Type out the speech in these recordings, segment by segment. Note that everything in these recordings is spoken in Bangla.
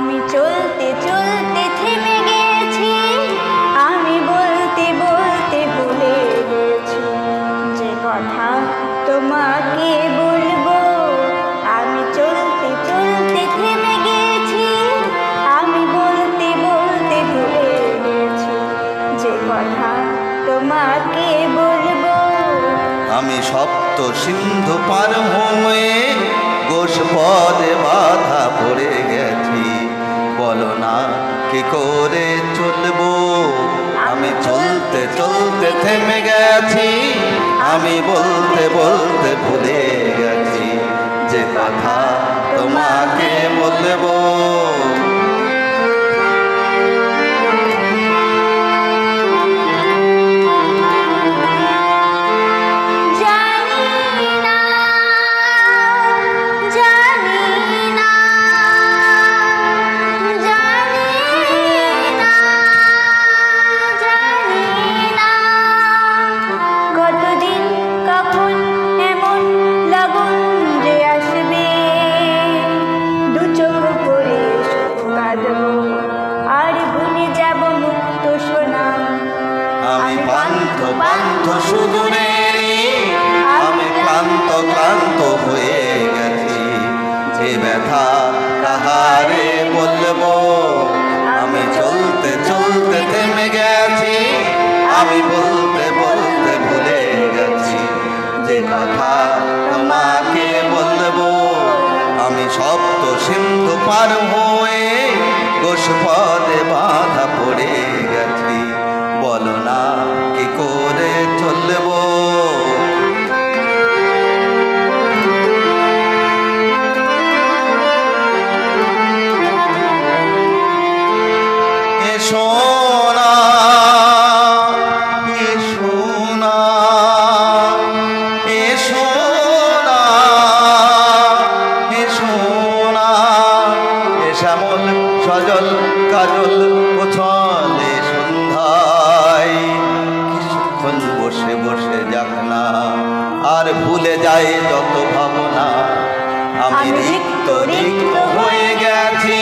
আমি চলতে চলতে থেমে গেছি। আমি বলতে বলতে ভুলে গেছি। যে কথা তোমাকে বলব, আমি চলতে চলতে থেমে গেছি। আমি বলতে বলতে ভুলে গেছি। যে কথা তোমাকে বলব। আমি সপ্ত সিন্ধু পার হয়ে গোস পদে বাধা পড়ে গেছি বলো না কি করে চলবো আমি চলতে চলতে থেমে গেছি। আমি বলতে বলতে ভুলে আমি ক্লান্ত ক্লান্ত হয়ে গেছি। যে আমি চলতে চলতে গেছি। আমি বলতে বলতে ভুলে গেছি। যে কথা আমি সপ্ত সিন্ধু পার হয়ে গোস পদে বাধা এসো না এসো না এসো না এসো শ্যামল সজল কাজল কোছলে সন্ধ্যায় কিছুক্ষণ বসে বসে যাক না আর ভুলে যায় যত ভাবনা। আমি রিক্ত রিক্ত হয়ে গেছি।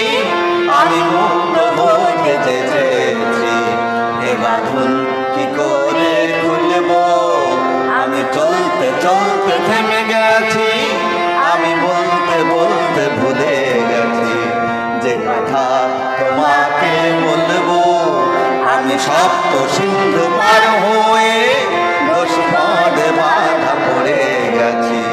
সপ্ত সিন্ধু পার হয়ে বসপদ বাধা পড়ে গেছি।